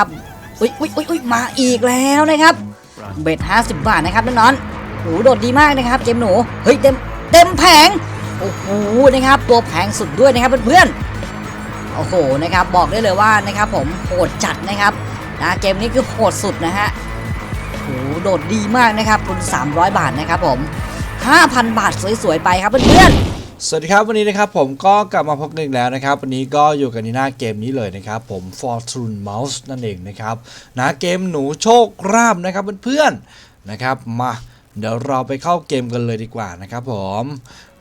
ครับอุ้ยอุ้ยอุ้ยอุ้ยมาอีกแล้วนะครับ เบ็ด50บาทนะครับน้องๆโหโดดดีมากนะครับเกมหนู เฮ้ยเต็มเต็มแผง โอ้โหนะครับ ตัวแพงสุดด้วยนะครับเพื่อนๆ โอ้โหนะครับบอกได้เลยว่านะครับผมโหดจัดนะครับนะเกมนี้คือโหดสุดนะฮะโอ้โหโดดดีมากนะครับทุน300 บาทนะครับผม 5,000 บาทสวยๆไปครับเพื่อนๆ สวัสดีครับวันนี้นะครับผมก็กลับมาพบกันอีกแล้วนะครับ วันนี้ก็อยู่กันในหน้าเกมนี้เลยนะครับ ผม Fortune Mouse นั่นเองนะครับนะเกมหนูโชคราบนะครับเพื่อนๆนะครับมาเดี๋ยวเราไปเข้าเกมกันเลยดีกว่านะครับผม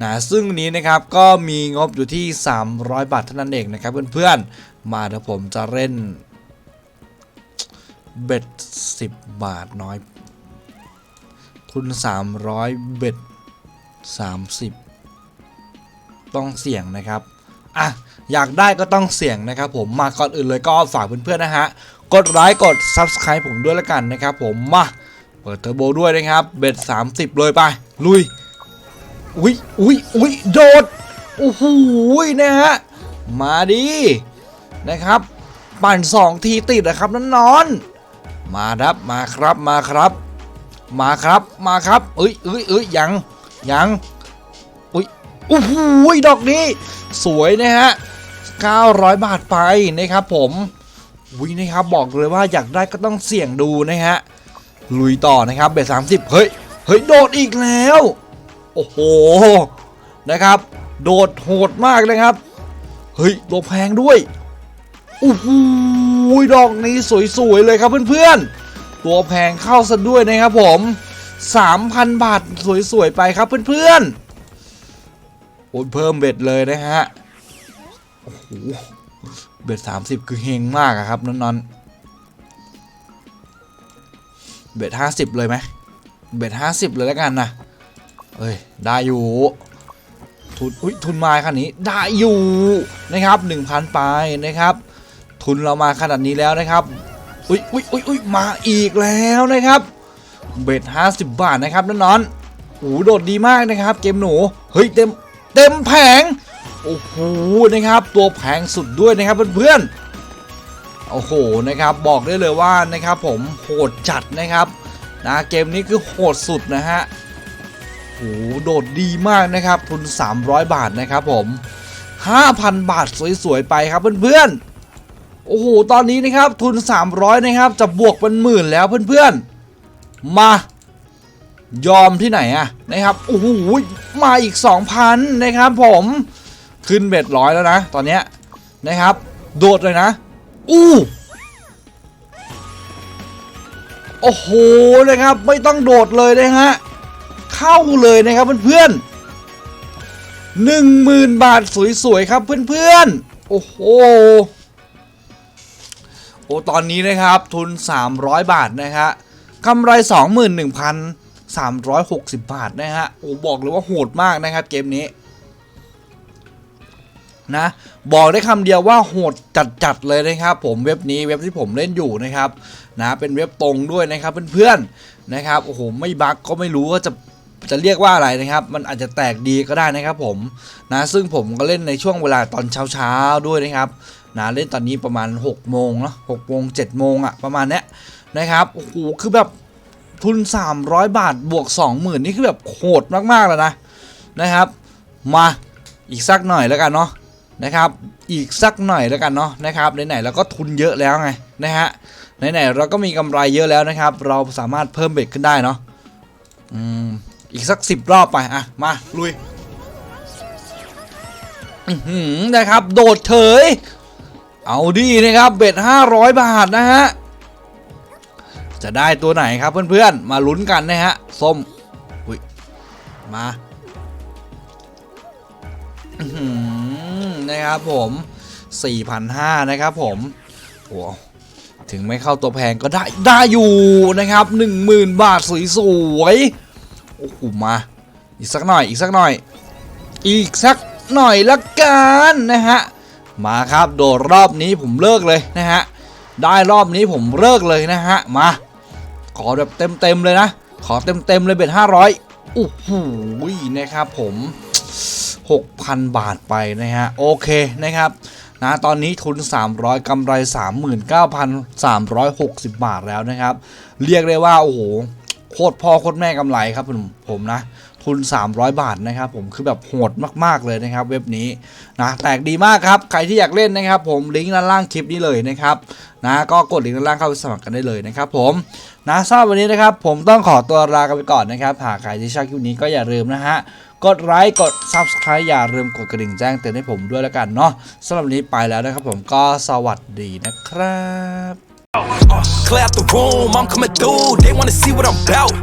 นะซึ่งนนี้นะครับก็มีงบอยู่ที่ 300 บาทเท่านั้นเองนะครับเพื่อนๆมาเดี๋ยวผมจะเล่นเบ็ด10 บาทน้อย ทุน 300 เบ็ด30 ต้องเสี่ยงนะครับอะอยากได้ก็ต้องเสี่ยงนะครับผมมาก่อนอื่นเลยก็ฝากเพื่อนๆนะฮะกดไลค์กด Subscribe ผมด้วยละกันนะครับผมมาเปิดเทอร์โบด้วยนะครับเบ็ด30 เลยไป ลุยอุ้ยอุ้ยอุ้ยโดดโอ้โหนะฮะมาดีนะครับ ปั่น 2 ทีติดนะครับนนอนๆมาครับมาครับมาครับ มาครับมาครับเอ้ยเอ้ยเอ้ยยังยัง โอ้โหดอกนี้ สวยนะฮะ 900 บาทไปนะครับผมวินะครับบอกเลยว่าอยากได้ก็ต้องเสี่ยงดูนะฮะ ลุยต่อนะครับเบสสามสิบเฮ้ย เฮ้ย โดดอีกแล้ว โอ้โห นะครับ โดดโหดมากนะครับ เฮ้ยตัวแพงด้วยโอ้โหดอกนี้สวยๆเลยครับเพื่อนๆ ตัวแพงเข้าซะด้วยนะครับผม 3,000 บาทสวยๆไปครับเพื่อนๆ โอ้เพิ่มเบ็ดเลยนะฮะ โอ้โห เบ็ดสามสิบคือเฮงมากครับนอนๆเบ็ดห้าสิบเลยไหมเบ็ดห้าสิบเลยแล้วกันนะเอ้ย ได้อยู่ ทุน อุ้ย ทุนมาขนาดนี้ ได้อยู่นะครับหนึ่งพันไปนะครับ ทุนเรามาขนาดนี้แล้วนะครับ อุ้ยอุ้ยอุ้ยอุ้ยมาอีกแล้วนะครับ เบ็ดห้าสิบบาทนะครับนอนๆโอ้โหโดดดีมากนะครับ เกมหนู เฮ้ย เต็ม เต็มแผง โอ้โหนะครับ ตัวแพงสุดด้วยนะครับเพื่อนๆโอ้โหนะครับบอกได้เลยว่านะครับผมโหดจัดนะครับนะเกมนี้คือโหดสุดนะฮะโอ้โหโดดดีมากนะครับทุน 300 บาทนะครับผม 5,000 บาทสวยๆไปครับเพื่อนๆ โอ้โห ตอนนี้นะครับทุน 300 นะครับ จะบวกเป็นหมื่นแล้วเพื่อนๆ มายอมที่ไหนอะนะครับ โอ้โห มาอีก 2,000 นะครับผมขึ้นเบ็ดร้อยแล้วนะ ตอนเนี้ยนะครับ โดดเลยนะ อู้โอ้โหนะครับไม่ต้องโดดเลยนะฮะเข้าเลยนะครับเพื่อนๆหนึ่งหมื่นบาทสวยๆครับเพื่อนๆ โอ้โหโอ้ตอนนี้นะครับทุน 300 บาทนะฮะกำไร 21,000 360 บาทนะฮะโอ้บอกเลยว่าโหดมากนะครับเกมนี้นะบอกได้คำเดียวว่าโหดจัดๆเลยนะครับผมเว็บนี้เว็บที่ผมเล่นอยู่นะครับนะเป็นเว็บตรงด้วยนะครับเพื่อนๆนะครับโอ้โหไม่บั๊กก็ไม่รู้ว่าจะจะเรียกว่าอะไรนะครับ มันอาจจะแตกดีก็ได้นะครับผมนะซึ่งผมก็เล่นในช่วงเวลาตอนเช้าๆด้วยนะครับนะเล่นตอนนี้ประมาณ6โมงเนาะ6โมง7โมงอะประมาณเนี้ยนะครับโอ้โหคือแบบ ทุน 300 บาทบวก 20,000 นี่คือแบบโหดมากๆแล้วนะนะครับ มาอีกสักหน่อยแล้วกันเนาะนะครับ อีกสักหน่อยแล้วกันเนาะนะครับไหนๆเราก็ทุนเยอะแล้วไงนะฮะไหนๆเราก็มีกำไรเยอะแล้วนะครับ เราสามารถเพิ่มเบ็ดขึ้นได้เนาะอืมอีกสักสิบรอบไปอะมาลุยอือนะครับ โดดเฉยเอาดีนะครับ เบ็ด500 บาทนะฮะ จะได้ตัวไหนครับเพื่อนๆ มาลุ้นกันนะฮะ ส้ม อุ้ย มานะครับผม 4,500 นะครับผมโอ้ถึงไม่เข้าตัวแพงก็ได้ได้อยู่นะครับ 10,000 บาทสวยๆ โอ้โห มา อีกสักหน่อย อีกสักหน่อย อีกสักหน่อยละกันนะฮะ มาครับ โดดรอบนี้ผมเลิกเลยนะฮะได้รอบนี้ผมเลิกเลยนะฮะ มา ขอแบบเต็มๆเลยนะ ขอเต็มๆเลยเบ็ดห้าร้อยโอ้โหนะครับผม 6,000 บาทไปนะฮะ โอเคนะครับนะตอนนี้ทุน 300กำไร 39,360 บาทแล้วนะครับ เรียกได้ว่า โอ้โห โคตรพ่อโคตรแม่กำไรครับผมผมนะ ทุน 300 บาทนะครับผมคือแบบโหดมากๆเลยนะครับ เว็บนี้นะแตกดีมากครับ ใครที่อยากเล่นนะครับ ผมลิงก์ด้านล่างคลิปนี้เลยนะครับนะก็กดลิงก์ด้านล่างเข้าไปสมัครกันได้เลยนะครับ ผมนะสำหรับวันนี้นะครับ ผมต้องขอตัวลากันไปก่อนนะครับหากใครที่ชอบคลิปนี้ก็อย่าลืมนะฮะกดไลค์กด Subscribe อย่าลืมกดกระดิ่งแจ้งเตือนให้ผมด้วยแล้วกันเนาะสำหรับวันนี้ไปแล้วนะครับ ผมก็สวัสดีนะครับ Clear out the room, I'm coming through. They wanna see what I'm about.